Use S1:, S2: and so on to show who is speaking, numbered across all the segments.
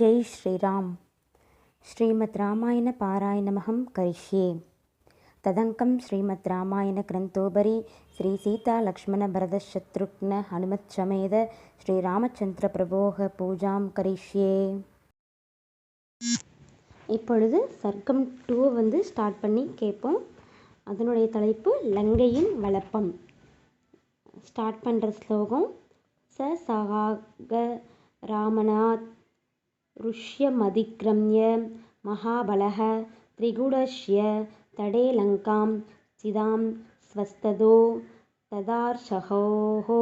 S1: ஜெய் ஸ்ரீராம். ஸ்ரீமத் ராமாயண பாராயணமகம் கரிஷ்யே. ததங்கம் ஸ்ரீமத் ராமாயண கிரந்தோபரி ஸ்ரீ சீதா லக்ஷ்மண பரத சத்ருக்ன ஹனுமத் சமேத ஸ்ரீ ராமச்சந்திர பிரபோக பூஜாம் கரிஷ்யே. இப்பொழுது சர்க்கம் டூ வந்து ஸ்டார்ட் பண்ணி கேட்போம். அதனுடைய தலைப்பு லங்கையின் வளப்பம் ஸ்டார்ட் பண்ணுற ஸ்லோகம் ச சகாக ராமநாத் ऋष्यमधिक्रम्य महाबलः त्रिगुडस्य तडे लङ्कां चिदां स्वस्तदो ததார்ஷகோஹோ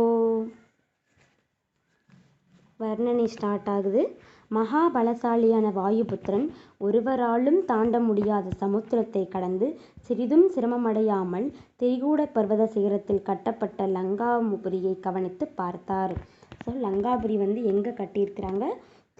S1: வர்ணனை ஸ்டார்ட் ஆகுது மகாபலசாலியான வாயுபுத்திரன் ஒருவராலும் தாண்ட முடியாத சமுத்திரத்தை கடந்து சிறிதும் சிரமமடையாமல் திரிகூட பர்வத சிகரத்தில் கட்டப்பட்ட லங்காபுரியை கவனித்து பார்த்தார் ஸோ லங்காபுரி வந்து எங்கே கட்டியிருக்கிறாங்க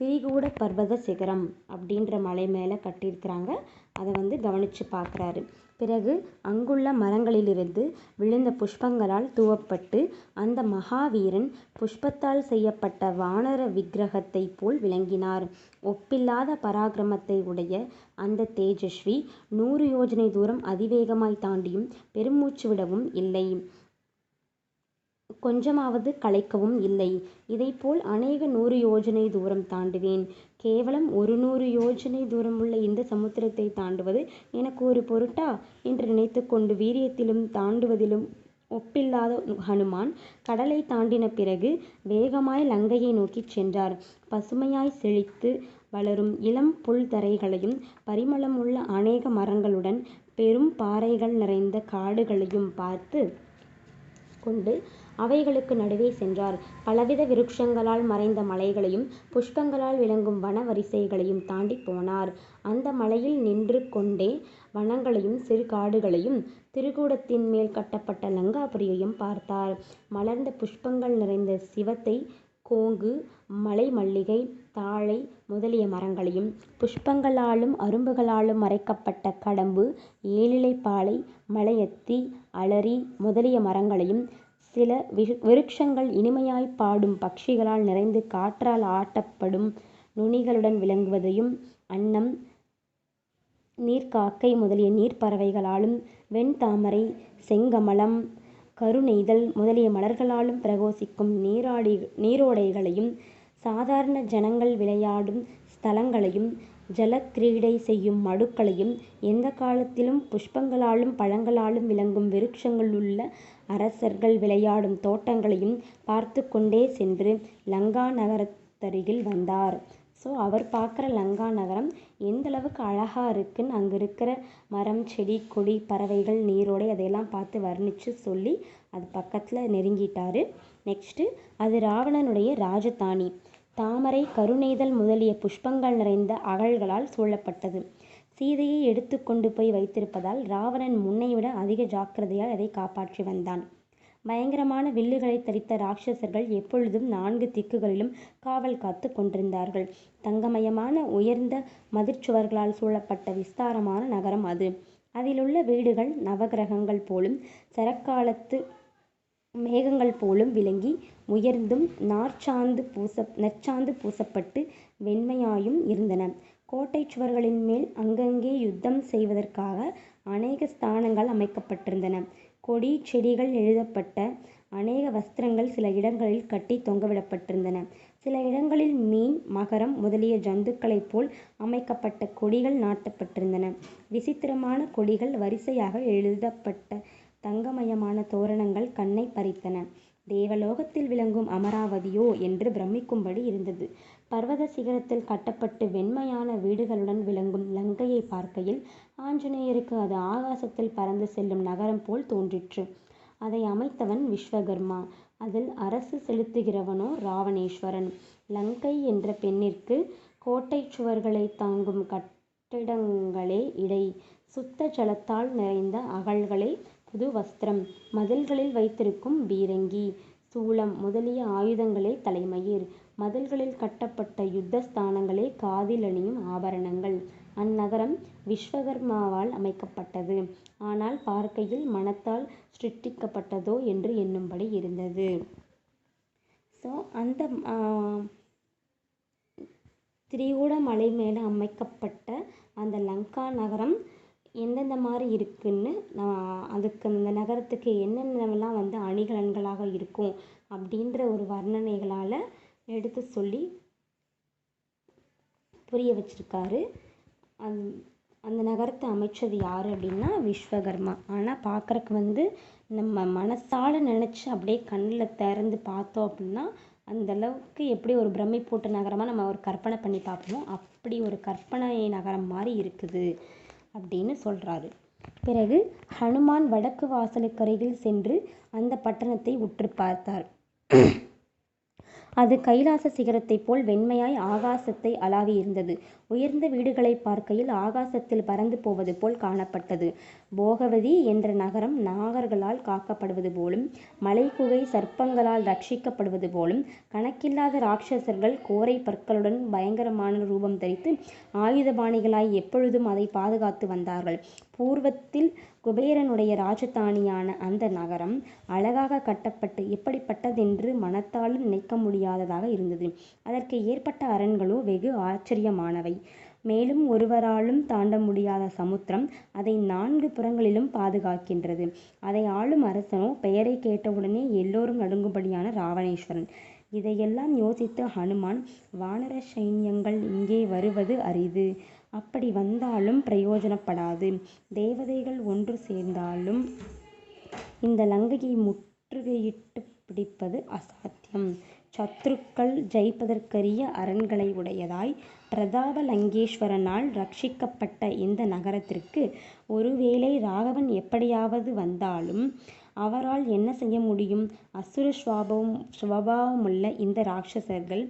S1: திரிகூட பர்வத சிகரம் அப்படின்ற மலை மேலே கட்டியிருக்கிறாங்க. அதை வந்து கவனித்து பார்க்குறாரு பிறகு அங்குள்ள மரங்களிலிருந்து விழுந்த புஷ்பங்களால் தூவப்பட்டு அந்த மகாவீரன் புஷ்பத்தால் செய்யப்பட்ட வானர விக்கிரகத்தை போல் விளங்கினார். ஒப்பில்லாத பராக்கிரமத்தை உடைய அந்த தேஜஸ்வி நூறு யோஜனை தூரம் அதிவேகமாய் தாண்டியும் பெருமூச்சு விடவும் இல்லை. கொஞ்சமாவது களைக்கவும் இல்லை. இதைப்போல் அநேக நூறு யோஜனை தூரம் தாண்டுவேன். கேவலம் ஒரு நூறு யோஜனை தூரமுள்ள இந்த சமுத்திரத்தை தாண்டுவது எனக்கு ஒரு பொருட்டா? என்று நினைத்து கொண்டு வீரியத்திலும் தாண்டுவதிலும் ஒப்பில்லாத ஹனுமான் கடலை தாண்டின பிறகு வேகமாய் லங்கையை நோக்கிச் சென்றார். பசுமையாய் செழித்து வளரும் இளம் புல் தரைகளையும் பரிமளமுள்ள அநேக மரங்களுடன் பெரும் பாறைகள் நிறைந்த காடுகளையும் பார்த்து கொண்டு அவைகளுக்கு நடுவே சென்றார். பலவித விருட்சங்களால் மறைந்த மலைகளையும் புஷ்பங்களால் விளங்கும் வன வரிசைகளையும் தாண்டி போனார். அந்த மலையில் நின்று கொண்டே வனங்களையும் சிறு காடுகளையும் திருக்கூடத்தின் மேல் கட்டப்பட்ட லங்காபுரியையும் பார்த்தார். மலர்ந்த புஷ்பங்கள் நிறைந்த சிவத்தை கோங்கு மலை மல்லிகை தாழை முதலிய மரங்களையும் புஷ்பங்களாலும் அரும்புகளாலும் மறைக்கப்பட்ட கடம்பு ஏழிலைப்பாலை மலையத்தி அலரி முதலிய மரங்களையும் சில விருட்சங்கள் இனிமையாய் பாடும் பக்ஷிகளால் நிறைந்து காற்றால் ஆட்டப்படும் நுனிகளுடன் விளங்குவதையும் அன்னம் நீர்க்காக்கை முதலிய நீர்ப்பறவைகளாலும் வெண்தாமரை செங்கமலம் கருநெய்தல் முதலிய மலர்களாலும் பிரகோசிக்கும் நீராடி நீரோடைகளையும் சாதாரண ஜனங்கள் விளையாடும் ஸ்தலங்களையும் ஜலக்கிரீடை செய்யும் மடுக்களையும் எந்த காலத்திலும் புஷ்பங்களாலும் பழங்களாலும் விளங்கும் விருட்சங்களுள்ள அரசர்கள் விளையாடும் தோட்டங்களையும் பார்த்து கொண்டே சென்று லங்கா நகரத்தருகில் வந்தார். ஸோ அவர் பார்க்குற லங்கா நகரம் எந்த அளவுக்கு அழகாக இருக்குன்னு அங்கே இருக்கிற மரம் செடி கொடி பறவைகள் நீரோடை அதையெல்லாம் பார்த்து வர்ணித்து சொல்லி அது பக்கத்தில் நெருங்கிட்டார். நெக்ஸ்ட்டு அது ராவணனுடைய ராஜதானி. தாமரை கருநெய்தல் முதலிய புஷ்பங்கள் நிறைந்த அகழ்களால் சூழப்பட்டது. சீதையை எடுத்து கொண்டு போய் வைத்திருப்பதால் ராவணன் முன்னைவிட அதிக ஜாக்கிரதையால் அதை காப்பாற்றி வந்தான். பயங்கரமான வில்லுகளை தரித்த ராட்சசர்கள் எப்பொழுதும் நான்கு திக்குகளிலும் காவல் காத்து கொண்டிருந்தார்கள். தங்கமயமான உயர்ந்த மதிர்ச்சுவர்களால் சூழப்பட்ட விஸ்தாரமான நகரம் அது. அதிலுள்ள வீடுகள் நவகிரகங்கள் போலும் சரக்காலத்து மேகங்கள் போலும் விளங்கி உயர்ந்தும் நார்ச்சாந்து பூச நற்சாந்து பூசப்பட்டு வெண்மையாயும் இருந்தன. கோட்டை சுவர்களின் மேல் அங்கங்கே யுத்தம் செய்வதற்காக அநேக ஸ்தானங்கள் அமைக்கப்பட்டிருந்தன. கொடி செடிகள் எழுதப்பட்ட அநேக வஸ்திரங்கள் சில இடங்களில் கட்டி தொங்கவிடப்பட்டிருந்தன. சில இடங்களில் மீன் மகரம் முதலிய ஜந்துக்களைப் போல் அமைக்கப்பட்ட கொடிகள் நாட்டப்பட்டிருந்தன. விசித்திரமான கொடிகள் வரிசையாக எழுதப்பட்ட தங்கமயமான தோரணங்கள் கண்ணை பறித்தன. தேவலோகத்தில் விளங்கும் அமராவதியோ என்று பிரமிக்கும்படி இருந்தது. பர்வத சிகரத்தில் கட்டப்பட்டு வெண்மையான வீடுகளுடன் விளங்கும் லங்கையை பார்க்கையில் ஆஞ்சநேயருக்கு அது ஆகாசத்தில் பறந்து செல்லும் நகரம் போல் தோன்றிற்று. அதை அமைத்தவன் விஸ்வகர்மா. அதில் அரசு செலுத்துகிறவனோ ராவணேஸ்வரன். லங்கை என்ற பெண்ணிற்கு கோட்டை சுவர்களை தாங்கும் கட்டிடங்களே இடை. சுத்த ஜலத்தால் நிறைந்த அகழ்களை புது வஸ்திரம். மதில்களில் வைத்திருக்கும் பீரங்கி. சூளம் முதலிய ஆயுதங்களே தலைமயிர். மதில்களில் கட்டப்பட்ட யுத்த ஸ்தானங்களே காதில் அணியும் ஆபரணங்கள். அந்நகரம் விஸ்வகர்மாவால் அமைக்கப்பட்டது. ஆனால் பார்க்கையில் மனத்தால் சிருஷ்டிக்கப்பட்டதோ என்று எண்ணும்படி இருந்தது. ஸோ அந்த திரிகூட மலை மேலே அமைக்கப்பட்ட அந்த லங்கா நகரம் எந்தெந்த மாதிரி இருக்குதுன்னு நான் அதுக்கு அந்த நகரத்துக்கு என்னென்னலாம் வந்து அணிகலன்களாக இருக்கும் அப்படின்ற ஒரு வர்ணனைகளால் எடுத்து சொல்லி புரிய வச்சிருக்காரு. அந் அந்த நகரத்தை அமைச்சது யார் அப்படின்னா விஸ்வகர்மா. ஆனால் பார்க்குறக்கு வந்து நம்ம மனசால் நினச்சி அப்படியே கண்ணில் திறந்து பார்த்தோம் அப்படின்னா அந்த அளவுக்கு எப்படி ஒரு பிரமிப்பூட்ட நகரமாக நம்ம ஒரு கற்பனை பண்ணி பார்ப்போமோ அப்படி ஒரு கற்பனை நகரம் மாதிரி இருக்குது. அப்படின்னு சொல்கிறாரு பிறகு ஹனுமான் வடக்கு வாசலுக்கருகில் சென்று அந்த பட்டணத்தை உற்று பார்த்தார். அது கைலாச சிகரத்தைப் போல் வெண்மையாய் ஆகாசத்தை அளாவி இருந்தது. உயர்ந்த வீடுகளை பார்க்கையில் ஆகாசத்தில் பறந்து போவது போல் காணப்பட்டது. போகவதி என்ற நகரம் நாகர்களால் காக்கப்படுவது போலும் மலைக்குகை சர்ப்பங்களால் ரட்சிக்கப்படுவது போலும் கணக்கில்லாத ராட்சசர்கள் கோரை பற்களுடன் பயங்கரமான ரூபம் தரித்து ஆயுதபாணிகளாய் எப்பொழுதும் அதை பாதுகாத்து வந்தார்கள். பூர்வத்தில் குபேரனுடைய ராஜதானியான அந்த நகரம் அழகாக கட்டப்பட்டு எப்படிப்பட்டதென்று மனத்தாலும் நினைக்க முடியாததாக இருந்தது. அதற்கு ஏற்பட்ட அரண்களோ வெகு ஆச்சரியமானவை. மேலும் ஒருவராலும் தாண்ட முடியாத சமுத்திரம் அதை நான்கு புறங்களிலும் பாதுகாக்கின்றது. அதை ஆளும் அரசனோ பெயரை கேட்டவுடனே எல்லோரும் நடுங்கும்படியான ராவணேஸ்வரன். இதையெல்லாம் யோசித்த ஹனுமான் வானர சைன்யங்கள் இங்கே வருவது அரிது. அப்படி வந்தாலும் பிரயோஜனப்படாது. தேவதைகள் ஒன்று சேர்ந்தாலும் இந்த லங்கையை முற்றுகையிட்டு பிடிப்பது அசாத்தியம். சத்ருக்கள் ஜெயிப்பதற்கரிய அரண்களை உடையதாய் பிரதாப லங்கேஸ்வரனால் ரட்சிக்கப்பட்ட இந்த நகரத்திற்கு ஒருவேளை ராகவன் எப்படியாவது வந்தாலும் அவரால் என்ன செய்ய முடியும்? அசுர சுவாபம் சுபாவமுள்ள இந்த ராட்சசர்கள்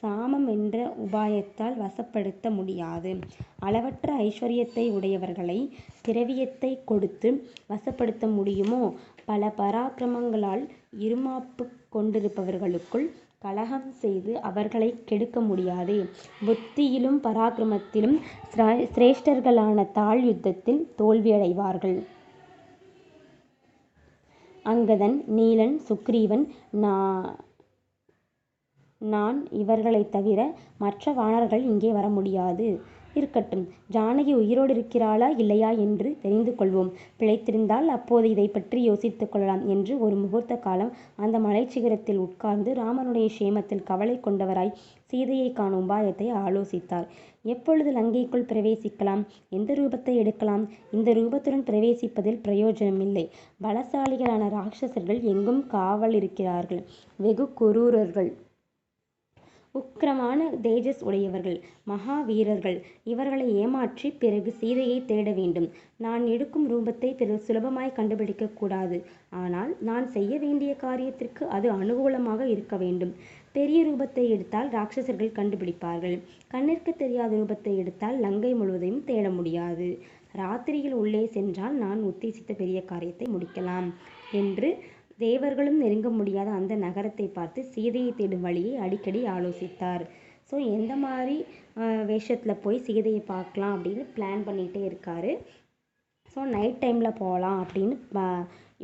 S1: சாமம் என்ற உபாயத்தால் வசப்படுத்த முடியாது. அளவற்ற ஐஸ்வர்யத்தை உடையவர்களை திரவியத்தை கொடுத்து வசப்படுத்த முடியுமோ? பல பராக்கிரமங்களால் இருமாப்பு கொண்டிருப்பவர்களுக்குள் கலகம் செய்து அவர்களை கெடுக்க முடியாதே. புத்தியிலும் பராக்கிரமத்திலும் சிரேஷ்டர்களான தாழ் யுத்தத்தில் தோல்வியடைவார்கள். அங்கதன் நீலன் சுக்ரீவன் நா நான் இவர்களைத் தவிர மற்ற வாணர்கள் இங்கே வர முடியாது இருக்கட்டும் ஜானகி உயிரோடு இருக்கிறாளா இல்லையா என்று தெரிந்து கொள்வோம். பிழைத்திருந்தால் அப்போது இதை பற்றி யோசித்துக் கொள்ளலாம் என்று ஒரு முகூர்த்த காலம் அந்த மலைச்சிகரத்தில் உட்கார்ந்து ராமனுடைய சேமத்தில் கவலை கொண்டவராய் சீதையை காணும் உபாயத்தை ஆலோசித்தார். எப்பொழுது லங்கைக்குள் பிரவேசிக்கலாம்? எந்த ரூபத்தை எடுக்கலாம்? இந்த ரூபத்துடன் பிரவேசிப்பதில் பிரயோஜனமில்லை. பலசாலிகளான ராட்சசர்கள் எங்கும் காவல் இருக்கிறார்கள் வெகு குரூரர்கள். உக்கிரமான தேஜஸ் உடையவர்கள் மகாவீரர்கள் இவர்களை ஏமாற்றி பிறகு சீதையை தேட வேண்டும். நான் எடுக்கும் ரூபத்தை பிறகு சுலபமாய் கண்டுபிடிக்க கூடாது. ஆனால் நான் செய்ய வேண்டிய காரியத்திற்கு அது அனுகூலமாக இருக்க வேண்டும். பெரிய ரூபத்தை எடுத்தால் ராட்சசர்கள் கண்டுபிடிப்பார்கள். கண்ணிற்கு தெரியாத ரூபத்தை எடுத்தால் லங்கை முழுவதையும் தேட முடியாது. ராத்திரியில் உள்ளே சென்றால் நான் உத்தேசித்த பெரிய காரியத்தை முடிக்கலாம் என்று தேவர்களும் நெருங்க முடியாத அந்த நகரத்தை பார்த்து சீதையை தேடும் வழியை அடிக்கடி ஆலோசித்தார். ஸோ எந்த மாதிரி வேஷத்தில் போய் சீதையை பார்க்கலாம் அப்படின்னு பிளான் பண்ணிகிட்டே இருக்காரு. ஸோ நைட் டைமில் போகலாம் அப்படின்னு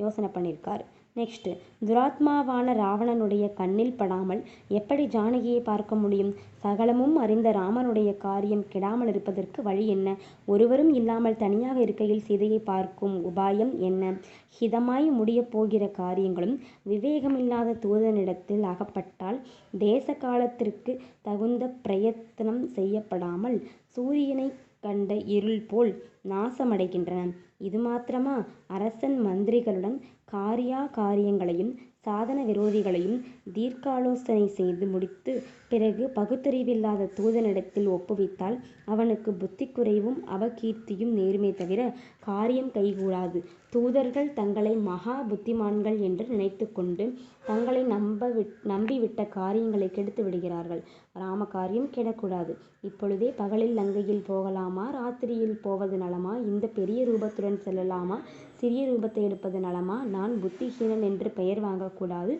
S1: யோசனை பண்ணியிருக்காரு நெக்ஸ்ட்டு துராத்மாவான ராவணனுடைய கண்ணில் படாமல் எப்படி ஜானகியை பார்க்க முடியும்? சகலமும் அறிந்த ராமனுடைய காரியம் கெடாமல் இருப்பதற்கு வழி என்ன? ஒருவரும் இல்லாமல் தனியாக இருக்கையில் சீதையை பார்க்கும் உபாயம் என்ன? ஹிதமாய் முடியப் போகிற காரியங்களும் விவேகமில்லாத தூதனிடத்தில் அகப்பட்டால் தேச காலத்திற்கு தகுந்த பிரயத்தனம் செய்யப்படாமல் சூரியனை கண்ட இருள் போல் நாசமடைகின்றன. இது மாத்திரமா? அரசன் மந்திரிகளுடன் காரியா காரியங்களையும் சாதன விரோதிகளையும் தீர்க்காலோசனை செய்து முடித்து பிறகு பகுத்தறிவில்லாத தூதனிடத்தில் ஒப்புவித்தால் அவனுக்கு புத்தி குறைவும் அவகீர்த்தியும் நேருமே தவிர காரியம் கைகூடாது. தூதர்கள் தங்களை மகா புத்திமான்கள் என்று நினைத்துக்கொண்டு தங்களை நம்ப விட் நம்பிவிட்ட காரியங்களை கெடுத்து விடுகிறார்கள். ராம காரியம் கெடக்கூடாது. இப்பொழுதே பகலில் லங்கையில் போகலாமா? ராத்திரியில் போவது நலமா? இந்த பெரிய ரூபத்துடன் செல்லலாமா? சிறிய ரூபத்தை எடுப்பது நலமா? நான் புத்திஹீனன் என்று பெயர் வாங்கக்கூடாது.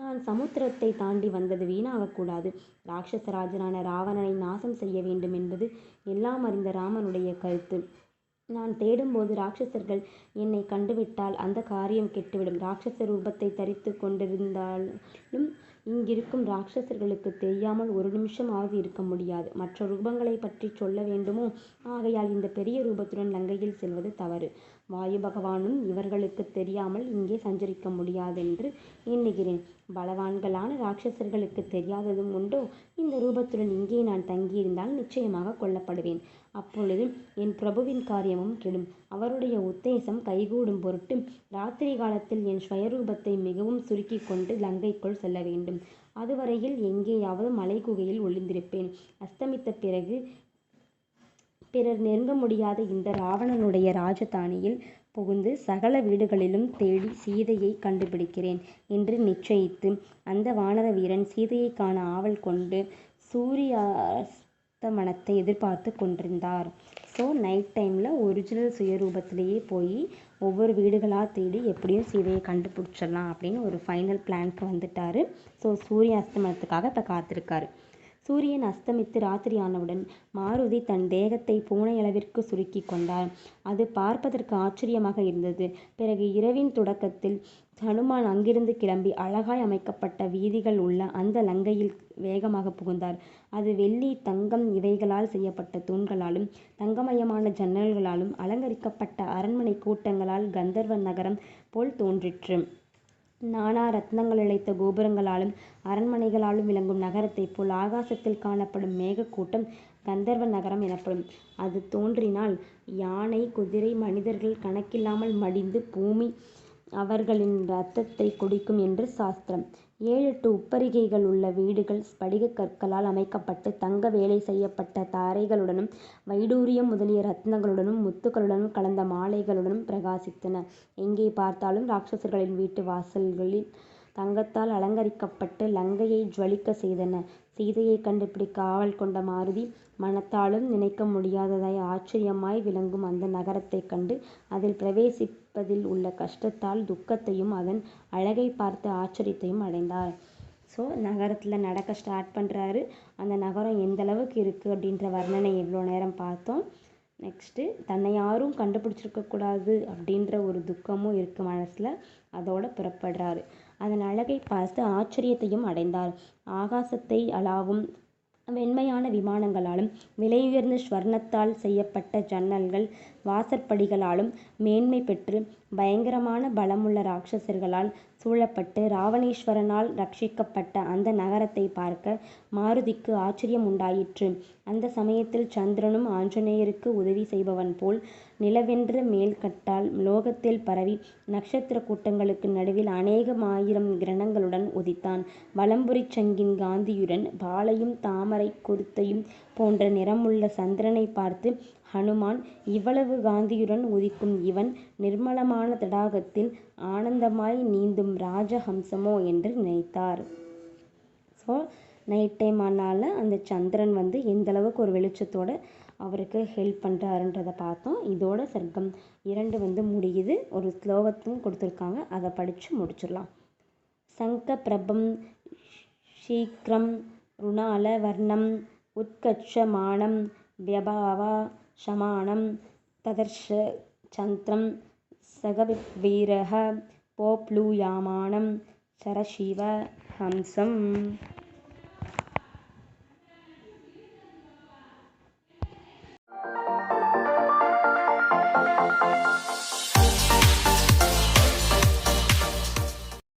S1: நான் சமுத்திரத்தை தாண்டி வந்தது வீணாகக்கூடாது. ராட்சசராஜனான ராவணனை நாசம் செய்ய வேண்டும் என்பது எல்லாம் அறிந்த ராமனுடைய கருத்து. நான் தேடும்போது ராட்சசர்கள் என்னை கண்டுவிட்டால் அந்த காரியம் கெட்டுவிடும் ராட்சச ரூபத்தை தரித்து கொண்டிருந்தாலும் இங்கிருக்கும் ராட்சசர்களுக்கு தெரியாமல் ஒரு நிமிஷமாவது இருக்க முடியாது. மற்ற ரூபங்களைப் பற்றிச் சொல்ல வேண்டுமோ? ஆகையால் இந்த பெரிய ரூபத்துடன் லங்கையில் செல்வது தவறு. வாயு பகவானும் இவர்களுக்கு தெரியாமல் இங்கே சஞ்சரிக்க முடியாதென்று எண்ணுகிறேன். பலவான்களான ராட்சசர்களுக்கு தெரியாததும் உண்டோ? இந்த ரூபத்துடன் இங்கே நான் தங்கியிருந்தால் நிச்சயமாக கொல்லப்படுவேன். அப்பொழுது என் பிரபுவின் காரியமும் கெடும். அவருடைய உத்தேசம் கைகூடும் பொருட்டு ராத்திரி காலத்தில் என் ஸ்வயரூபத்தை மிகவும் சுருக்கிக் கொண்டு லங்கைக்குள் செல்ல வேண்டும். அதுவரையில் எங்கேயாவது மலை குகையில் ஒளிந்திருப்பேன். அஸ்தமித்த பிறகு பிறர் நெருங்க முடியாத இந்த ராவணனுடைய ராஜதானியில் புகுந்து சகல வீடுகளிலும் தேடி சீதையை கண்டுபிடிக்கிறேன் என்று நிச்சயித்து அந்த வானர வீரன் சீதையை காண ஆவல் கொண்டு சூரியாஸ்தமனத்தை எதிர்பார்த்து கொண்டிருந்தார். ஸோ நைட் டைமில் ஒரிஜினல் சுயரூபத்திலேயே போய் ஒவ்வொரு வீடுகளாக தேடி எப்படியும் சீதையை கண்டுபிடிச்சிடலாம் அப்படின்னு ஒரு ஃபைனல் பிளானுக்கு வந்துட்டார் ஸோ சூரிய அஸ்தமனத்துக்காக இப்போ காத்திருக்காரு. சூரியன் அஸ்தமித்து ராத்திரி ஆனவுடன் மாருதி தன் தேகத்தை பூனை அளவிற்கு சுருக்கிக் கொண்டார். அது பார்ப்பதற்கு ஆச்சரியமாக இருந்தது. பிறகு இரவின் தொடக்கத்தில் ஹனுமான் அங்கிருந்து கிளம்பி அழகாய் அமைக்கப்பட்ட வீதிகள் உள்ள அந்த லங்கையில் வேகமாகப் புகுந்தார். அது வெள்ளி, தங்கம் இவைகளால் செய்யப்பட்ட தூண்களாலும் தங்கமயமான ஜன்னல்களாலும் அலங்கரிக்கப்பட்ட அரண்மனைக் கூட்டங்களால் கந்தர்வ நகரம் போல் தோன்றிற்று. நானா ரத்னங்களிழைத்த கோபுரங்களாலும் அரண்மனைகளாலும் விளங்கும் நகரத்தைப் போல் ஆகாசத்தில் காணப்படும் மேகக்கூட்டம் கந்தர்வ நகரம் எனப்படும். அது தோன்றினால் யானை, குதிரை, மனிதர்கள் கணக்கில்லாமல் மடிந்து பூமி அவர்களின் இரத்தத்தைக் குடிக்கும் என்று சாஸ்திரம். ஏழெட்டு உப்பரிகைகள் உள்ள வீடுகள் ஸ்படிகக் கற்களால் அமைக்கப்பட்டு தங்க வேலை செய்யப்பட்ட தாரைகளுடனும் வைடூரியம் முதலிய ரத்னங்களுடனும் முத்துக்களுடனும் கலந்த மாலைகளுடனும் பிரகாசித்தன. எங்கே பார்த்தாலும் ராட்சசர்களின் வீட்டு வாசல்கள் தங்கத்தால் அலங்கரிக்கப்பட்டு லங்கையை ஜுவலிக்கச் செய்தன. சீதையை கண்டுபிடிக்க ஆவல் கொண்ட மாருதி மனத்தாலும் நினைக்க முடியாததாய் ஆச்சரியமாய் விளங்கும் அந்த நகரத்தைக் கண்டு அதில் பிரவேசிப்பதில் உள்ள கஷ்டத்தால் துக்கத்தையும் அதன் அழகை பார்த்து ஆச்சரியத்தையும் அடைந்தார். ஸோ நகரத்தில் நடக்க ஸ்டார்ட் பண்ணுறாரு. அந்த நகரம் எந்தளவுக்கு இருக்குது அப்படின்ற வர்ணனை இவ்வளோ நேரம் பார்த்தோம். நெக்ஸ்ட்டு தன்னை யாரும் கண்டுபிடிச்சிருக்கக்கூடாது அப்படின்ற ஒரு துக்கமும் இருக்குது மனசில். அதோட புறப்படுறாரு. அதன் அழகை பார்த்து ஆச்சரியத்தையும் அடைந்தார். ஆகாசத்தை அளாவும் வெண்மையான விமானங்களாலும் விலையுயர்ந்த ஸ்வர்ணத்தால் செய்யப்பட்ட ஜன்னல்கள் வாசற்படிகளாலும் மேன்மை பெற்று பயங்கரமான பலமுள்ள ராட்சசர்களால் சூழப்பட்டு ராவணேஸ்வரனால் ரட்சிக்கப்பட்ட அந்த நகரத்தை பார்க்க மாருதிக்கு ஆச்சரியம் உண்டாயிற்று. அந்த சமயத்தில் சந்திரனும் ஆஞ்சநேயருக்கு உதவி செய்பவன் போல் நிலவென்ற மேல்கட்டால் லோகத்தில் பரவி நக்ஷத்திரக் கூட்டங்களுக்கு நடுவில் அநேகமாயிரம் கிரணங்களுடன் உதித்தான். வலம்புரிச் சங்கின் காந்தியுடன் பாலையும் தாமரைக் குருத்தையும் போன்ற நிறமுள்ள சந்திரனைப் பார்த்து ஹனுமான் இவ்வளவு காந்தியுடன் உதிக்கும் இவன் நிர்மலமான தடாகத்தில் ஆனந்தமாய் நீந்தும் ராஜ ஹம்சமோ என்று நினைத்தார். ஸோ நைட் டைம் ஆனால் அந்த சந்திரன் வந்து எந்தளவுக்கு ஒரு வெளிச்சத்தோடு அவருக்கு ஹெல்ப் பண்ணுறாருன்றத பார்த்தோம். இதோட சர்க்கம் இரண்டு வந்து முடியுது. ஒரு ஸ்லோகத்தும் கொடுத்துருக்காங்க. அதை படித்து முடிச்சிடலாம். சங்க பிரபம் சீக்கிரம் ருணால வர்ணம் உத்கர்ஷ மானம் வ்யபாவா ஷமானம் ததர்ஷ சந்திரம் சகவித்வீரः போப்ளூயாமானம் சரசிவ ஹம்சம்